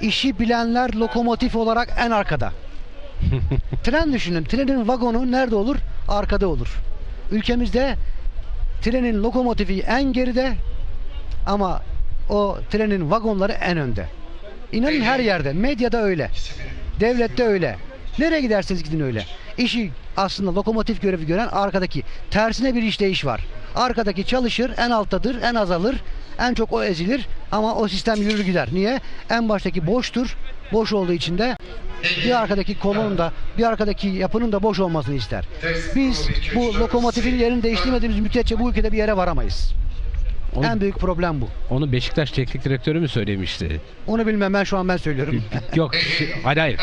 İşi bilenler lokomotif olarak en arkada. Tren düşünün. Trenin vagonu nerede olur? Arkada olur. Ülkemizde trenin lokomotifi en geride ama o trenin vagonları en önde. İnanın her yerde. Medyada öyle. Devlette öyle. Nereye giderseniz gidin öyle. İşi aslında lokomotif görevi gören arkadaki. Tersine bir işleyiş var. Arkadaki çalışır, en alttadır, en azalır. En çok o ezilir ama o sistem yürür gider. Niye? En baştaki boştur. Boş olduğu için de bir arkadaki kolonun da bir arkadaki yapının da boş olmasını ister. Biz bu lokomotifin yerini değiştirmediğimiz müddetçe bu ülkede bir yere varamayız. Onu, En büyük problem bu. onu Beşiktaş teknik direktörü mü söylemişti? Onu bilmem ben şu an ben söylüyorum. Yok, hayır hayır.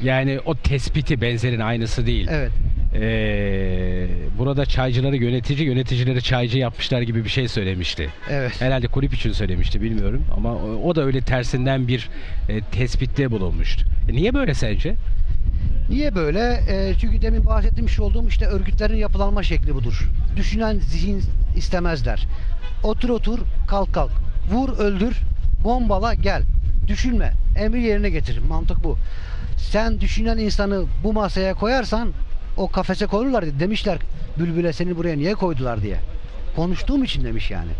Yani o tespiti benzerin aynısı değil. evet. Ee, burada çaycıları yönetici, yöneticileri çaycı yapmışlar gibi bir şey söylemişti. Evet. Herhalde kulüp için söylemişti bilmiyorum ama o, o da öyle tersinden bir e, tespitte bulunmuştu. E, niye böyle sence? Niye böyle? Ee, çünkü demin bahsetmiş olduğum işte örgütlerin yapılanma şekli budur. Düşünen zihin istemezler. Otur otur, kalk kalk. Vur öldür, bombala gel. Düşünme, emri yerine getir. Mantık bu. Sen düşünen insanı bu masaya koyarsan o kafese koyarlar diye demişler. Bülbüle seni buraya niye koydular diye. Konuştuğum için demiş yani.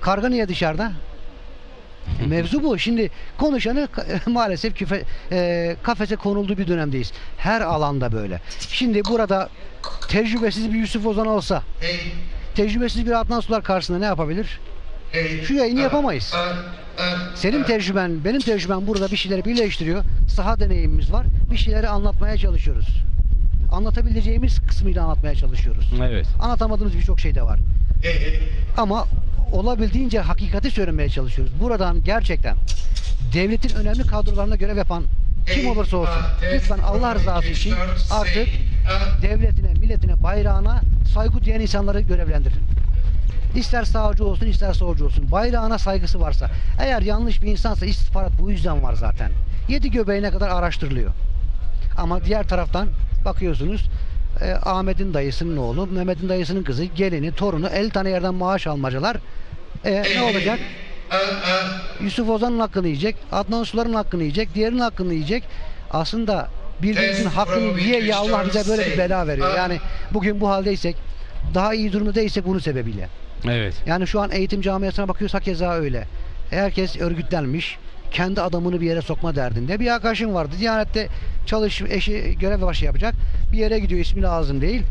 Karga niye dışarıda? Mevzu bu. Şimdi konuşanı maalesef küfe, e, kafese konulduğu bir dönemdeyiz. Her alanda böyle. Şimdi burada tecrübesiz bir Yusuf Ozan olsa, tecrübesiz bir Adnan Sular karşısında ne yapabilir? Şu yayını yapamayız. Senin tecrüben, benim tecrübem burada bir şeyleri birleştiriyor. Saha deneyimimiz var. Bir şeyleri anlatmaya çalışıyoruz. Anlatabileceğimiz kısmıyla anlatmaya çalışıyoruz. Evet. Anlatamadığımız birçok şey de var. Ama olabildiğince hakikati söylemeye çalışıyoruz. Buradan gerçekten devletin önemli kadrolarına görev yapan kim olursa olsun lütfen Allah rızası için artık devletine, milletine, bayrağına saygı duyan insanları görevlendirin. İster sağcı olsun ister solcu olsun. Bayrağına saygısı varsa. Eğer yanlış bir insansa istihbarat bu yüzden var zaten. Yedi göbeğine kadar araştırılıyor. Ama diğer taraftan bakıyorsunuz e, Ahmet'in dayısının oğlu, Mehmet'in dayısının kızı, gelini, torunu 50 tane yerden maaş almacalar. E, ne olacak? Yusuf Ozan'ın hakkını yiyecek, Adnan Sular'ın hakkını yiyecek, diğerinin hakkını yiyecek. Aslında birbirimizin hakkını yiye yiye Allah bize böyle bir bela veriyor. Yani bugün bu haldeysek, daha iyi durumda değilsek bunun sebebiyle. Evet. Yani şu an eğitim camiasına bakıyorsak keza öyle. Herkes örgütlenmiş. Kendi adamını bir yere sokma derdinde. Bir arkadaşım vardı. Diyanette çalış, eşi görev başı yapacak. Bir yere gidiyor ismi lazım değil.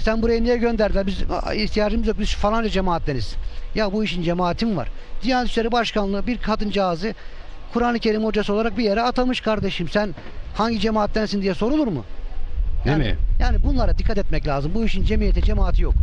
Sen buraya niye gönderdiler? Biz "Aa, ihtiyacımız yok. Biz falanca cemaatleniz. Ya bu işin cemaatim var. Diyanet İşleri Başkanlığı bir kadıncağızı Kur'an-ı Kerim hocası olarak bir yere atamış kardeşim. Sen hangi cemaattensin diye sorulur mu? Değil Yani- mi? Yani bunlara dikkat etmek lazım. Bu işin cemiyete cemaati yok.